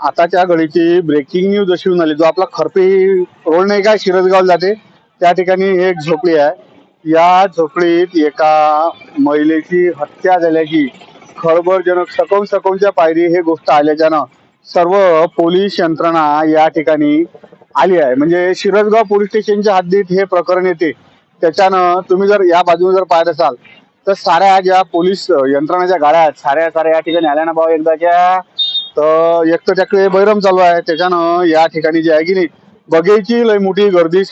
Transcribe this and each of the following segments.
आताच्या घडीची breaking news अशी होऊन आली. जो आपला खरपी रोड नाही काय शिरसगाव जाते त्या ठिकाणी एक झोपडी आहे. या झोपडीत एका महिलेची हत्या झाल्याची खळबळजनक सकम सकमच्या पायरी हे गोष्ट आल्याच्यानं सर्व पोलीस यंत्रणा या ठिकाणी आली आहे. म्हणजे शिरसगाव पोलीस स्टेशनच्या हद्दीत हे प्रकरण येते. त्याच्यानं तुम्ही जर या बाजूने जर पाहत असाल तर साऱ्या ज्या पोलीस यंत्रणाच्या गाड्या आहेत साऱ्या साऱ्या या ठिकाणी आल्या ना भाऊ एकदाच्या. तर एक तर त्याकडे बैरम चालू आहे. त्याच्यानं या ठिकाणी जे आहे की नाही बघायची लय मोठी गर्दी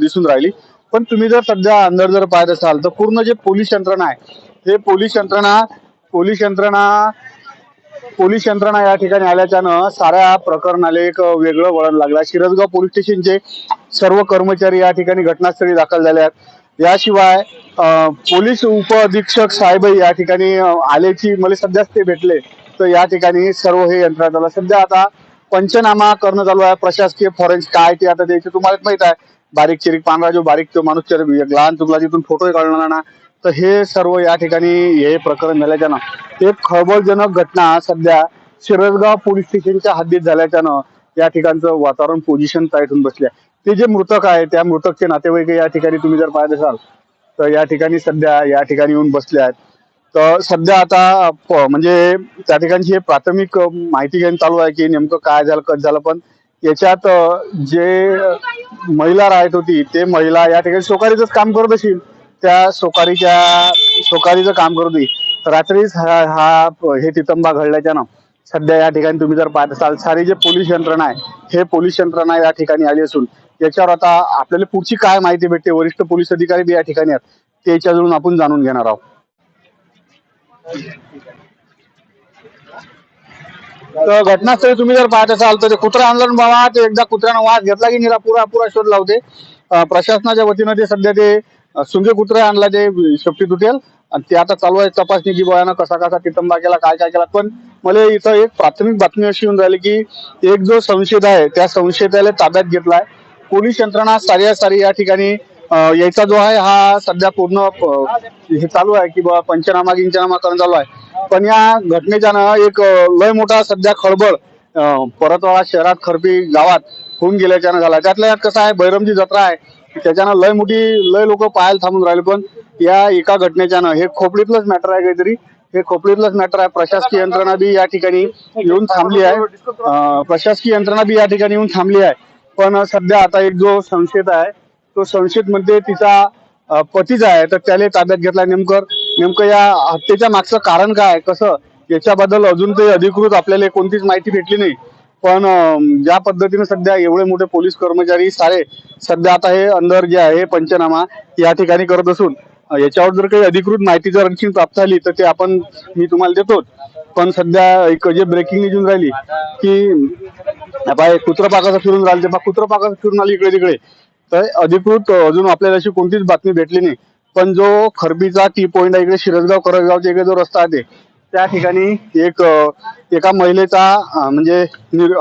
दिसून राहिली. पण तुम्ही जर सध्या अंदर जर पाहत असाल तर पूर्ण जे पोलीस यंत्रणा आहे हे पोलीस यंत्रणा पोलीस यंत्रणा पोलीस यंत्रणा या ठिकाणी आल्याच्यानं साऱ्या प्रकरणाला एक वेगळं वळण लागलं शिरसगाव पोलीस स्टेशनचे सर्व कर्मचारी या ठिकाणी घटनास्थळी दाखल झाले आहेत. याशिवाय पोलीस उप अधीक्षक साहेब या ठिकाणी आल्याची मला सध्याच ते भेटले. तर या ठिकाणी सर्व हे यंत्रणा झालं सध्या आता पंचनामा करणं चालू आहे. प्रशासकीय फॉरेन्स काय ते आता द्यायचे तुम्हाला माहीत आहे. बारीक चिरीक पांढरा जो बारीक तो माणूस एक लहान चुकला तिथून फोटोही काढणार ना. तर हे सर्व या ठिकाणी हे प्रकरण झाल्याच्यानं एक खळबळजनक घटना सध्या शिरसगाव पोलीस स्टेशनच्या हद्दीत झाल्याच्यानं या ठिकाणचं वातावरण पोझिशन टाईट होऊन बसले ते जे मृतक आहे त्या मृतकचे नातेवाईक या ठिकाणी तुम्ही जर पाहत असाल तर या ठिकाणी सध्या या ठिकाणी येऊन बसले आहेत. तर सध्या आता प- म्हणजे त्या ठिकाणची हे प्राथमिक माहिती घेणं चालू आहे की नेमकं काय झालं कसं झालं पण याच्यात जे महिला राहत होती ते महिला या ठिकाणी सोकारीच काम करत असेल त्या सोकारीच्या सोकारीचं काम करत होती. रात्रीच हा हा हे तितंबा घडल्याच्या ना सध्या या ठिकाणी तुम्ही जर पाहत असाल सारी जे पोलीस यंत्रणा आहे हे पोलीस यंत्रणा या ठिकाणी आली असून याच्यावर आता आपल्याला पुढची काय माहिती भेटते? वरिष्ठ पोलीस अधिकारी बी या ठिकाणी आहेत त्याच्याजवळून आपण जाणून घेणार आहोत. तर घटनास्थळी तुम्ही जर पाहत असाल तर ते कुत्रा आंदोलन बाबा ते एकदा कुत्र्यानं वास घेतला की निरा पुरा पुरा शोध लावते. प्रशासनाच्या वतीनं ते सध्या ते सुंगे कुत्रा आणला ते शेपटी तुटेल. आणि ते आता चालू आहे तपासणी की बयानं कसा कसा तितंबा केला काय काय केला. पण मला इथं एक प्राथमिक बातमी अशी येऊन राहिली की एक जो संशयित आहे त्या संशयिताला ताब्यात घेतलाय. पोलीस यंत्रणा सारी या ठिकाणी याचा जो आहे हा सध्या पूर्ण हे चालू आहे की बाबा पंचनामा गिंचनामा करणं चालू आहे. पण या घटनेच्यानं एक लय मोठा सध्या खळबळ परतवाडा शहरात खरपी गावात होऊन गेल्याच्यानं झाला. त्यातल्या यात कसं आहे बैरमची जत्रा आहे त्याच्यानं लय मोठी लय लोक पाहायला थांबून राहिले. पण या एका घटनेच्यानं हे खोपडीतलंच मॅटर आहे काहीतरी. हे खोपडीतलंच मॅटर आहे. प्रशासकीय यंत्रणा बी या ठिकाणी येऊन थांबली आहे. प्रशासकीय यंत्रणा बी या ठिकाणी येऊन थांबली आहे. पण सध्या आता एक जो संशयित आहे तो संशयित मध्ये तिचा पतीच आहे तर त्याला ताब्यात घेतला नेमकं नेमकं या हत्येच्या मागचं कारण काय कसं याच्याबद्दल अजून ते अधिकृत आपल्याला कोणतीच माहिती भेटली नाही. पण ज्या पद्धतीने सध्या एवढे मोठे पोलीस कर्मचारी सारे सध्या आता हे अंदर जे आहे पंचनामा या ठिकाणी करत असून याच्यावर जर काही अधिकृत माहिती जर आणखी प्राप्त झाली तर ते आपण मी तुम्हाला देतो पण सध्या एक जे ब्रेकिंग निघून राहिली की बाय कुत्र पाकाचं फिरून राहिले बा कुत्र पाकाचं फिरून आली इकडे तिकडे तर अधिकृत अजून आपल्याला अशी कोणतीच बातमी भेटली नाही. पण जो खरबीचा टी पॉईंट आहे इकडे शिरसगाव करसगावच्या इकडे जो रस्ता आहे त्या ठिकाणी एक एका महिलेचा म्हणजे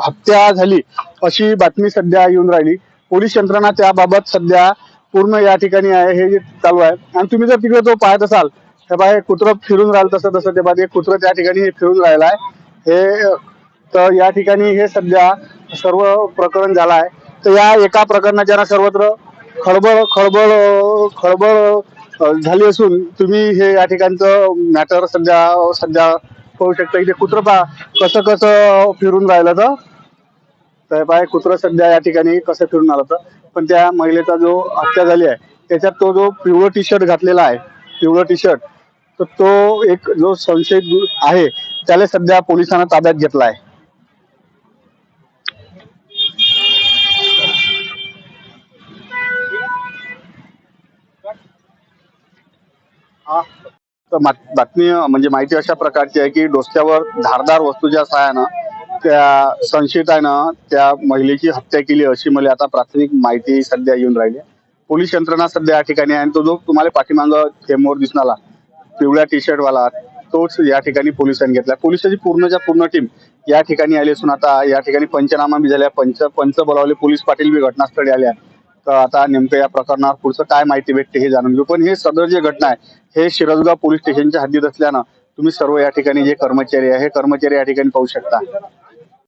हत्या झाली अशी बातमी सध्या येऊन राहिली. पोलीस यंत्रणा त्याबाबत सध्या पूर्ण या ठिकाणी आहे हे चालू आहे. आणि तुम्ही जर तिकडे तो पाहत असाल हे बाय हे कुत्रं फिरून राहिलं तसं तसं ते बा कुत्रं त्या ठिकाणी फिरून राहिलं आहे हे तर या ठिकाणी हे सध्या सर्व प्रकरण झालं आहे. तर या एका प्रकरणात ना सर्वत्र खळबळ खळबळ खळबळ झाली असून तुम्ही हे या ठिकाणचं मॅटर सध्या सध्या करू शकता. इथे कुत्र पा कसं कसं फिरून राहिलं तर? तर पाय कुत्र सध्या या ठिकाणी कसं फिरून आलं तर? पण त्या महिलेचा जो हत्या झाली आहे त्याच्यात तो जो पिवळं टी शर्ट घातलेला आहे पिवळं टी शर्ट तर तो एक जो संशयित आहे त्याला सध्या पोलिसांना ताब्यात घेतला आहे. बातमी म्हणजे माहिती अशा प्रकारची आहे की डोस्त्यावर धारदार वस्तूच्या सहाय्यानं त्या संशयितानं त्या महिलेची हत्या केली अशी मला आता प्राथमिक माहिती सध्या येऊन राहिली पोलीस यंत्रणा सध्या या ठिकाणी आहे आणि तो जो तुम्हाला पाठीमाग थेंबवर दिसणारा पिवळ्या टी शर्टवाला तोच या ठिकाणी पोलिसांनी घेतला. पोलिसांची पूर्णच्या पूर्ण टीम या ठिकाणी आली असून आता या ठिकाणी पंचनामा बी झाल्या पंच पंच बोलावले. पोलीस पाटील बी घटनास्थळी आले आहेत. तर आता नेमकं या प्रकरणावर पुढचं काय माहिती भेटते हे जाणून घेऊ. पण हे सदर जे घटना आहे हे शिरजगाव पोलीस स्टेशनच्या हद्दीत असल्यानं तुम्ही सर्व या ठिकाणी जे कर्मचारी आहे हे कर्मचारी या ठिकाणी पाहू शकता.